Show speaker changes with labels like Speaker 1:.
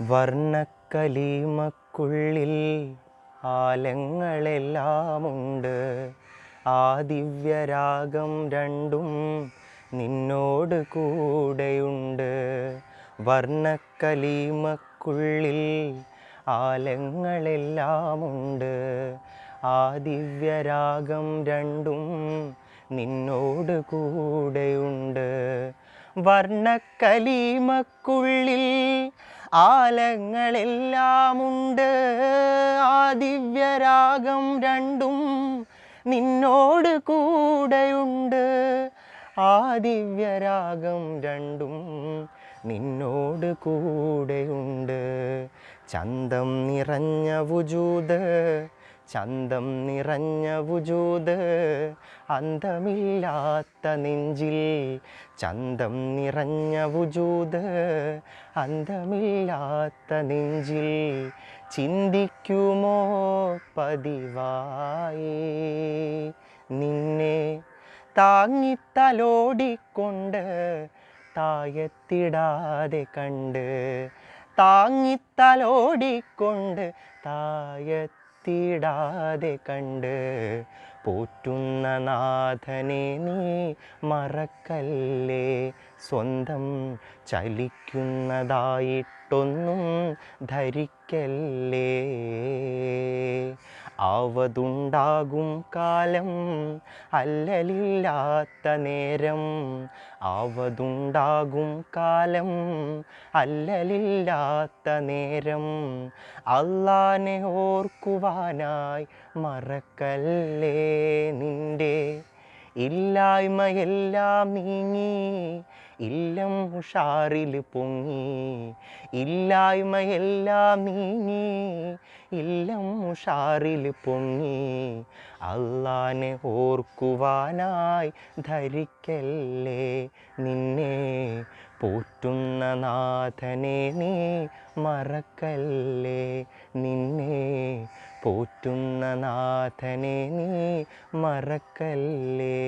Speaker 1: വർണക്കലീമക്കുള്ളിൽ ആലങ്ങളെല്ലാമുണ്ട്. ആ ദിവ്യരാഗം രണ്ടും നിന്നോട് കൂടെയുണ്ട്. വർണക്കലീമക്കുള്ളിൽ ആലങ്ങളെല്ലാമുണ്ട്. ആ ദിവ്യരാഗം രണ്ടും നിന്നോട് കൂടെയുണ്ട്. വർണക്കലീമക്കുള്ളിൽ ആലങ്ങളെല്ലാമുണ്ട്. ആ ദിവ്യരാഗം രണ്ടും നിന്നോട് കൂടെയുണ്ട്. ആ ദിവ്യരാഗം രണ്ടും നിന്നോട് കൂടെയുണ്ട്. ചന്തം നിറഞ്ഞ വുജൂത് ചന്തം നിറഞ്ഞ വുജൂത് അന്തമില്ലാത്ത നെഞ്ചിൽ ചന്തം നിറഞ്ഞ വുജൂത് അന്തമില്ലാത്ത നെഞ്ചിൽ ചിന്തിക്കുമോ പതിവായി? നിന്നെ താങ്ങിത്തലോടിക്കൊണ്ട് തായത്തിടാതെ കണ്ട് താങ്ങിത്തലോടിക്കൊണ്ട് തായത്തിടാതെ കണ്ട് പോറ്റുന്ന നാഥനെ നീ മറക്കല്ലേ? സ്വന്തം ചലിക്കുന്നതായിട്ടൊന്നും ധരിക്കല്ലേ? ആവതുണ്ടാകും കാലം അല്ലലില്ലാത്ത നേരം. ആവതുണ്ടാകും കാലം അല്ലലില്ലാത്ത നേരം. അള്ളാനെ ഓർക്കുവാനായി മറക്കല്ലേ നിന്റെ? ഇല്ലായ്മയെല്ലാം നീങ്ങി ഇല്ലം ഉഷാറിൽ പൊങ്ങി ഇല്ലായ്മയെല്ലാം നീങ്ങി ഇല്ലം ഉഷാറിൽ പൊങ്ങി അള്ളാനെ ഓർക്കുവാനായി ധരിക്കല്ലേ നിന്നെ? പോറ്റുന്ന നാഥനെ നീ മറക്കല്ലേ നിന്നെ? പോറ്റുന്ന നാഥനെ നീ മറക്കല്ലേ?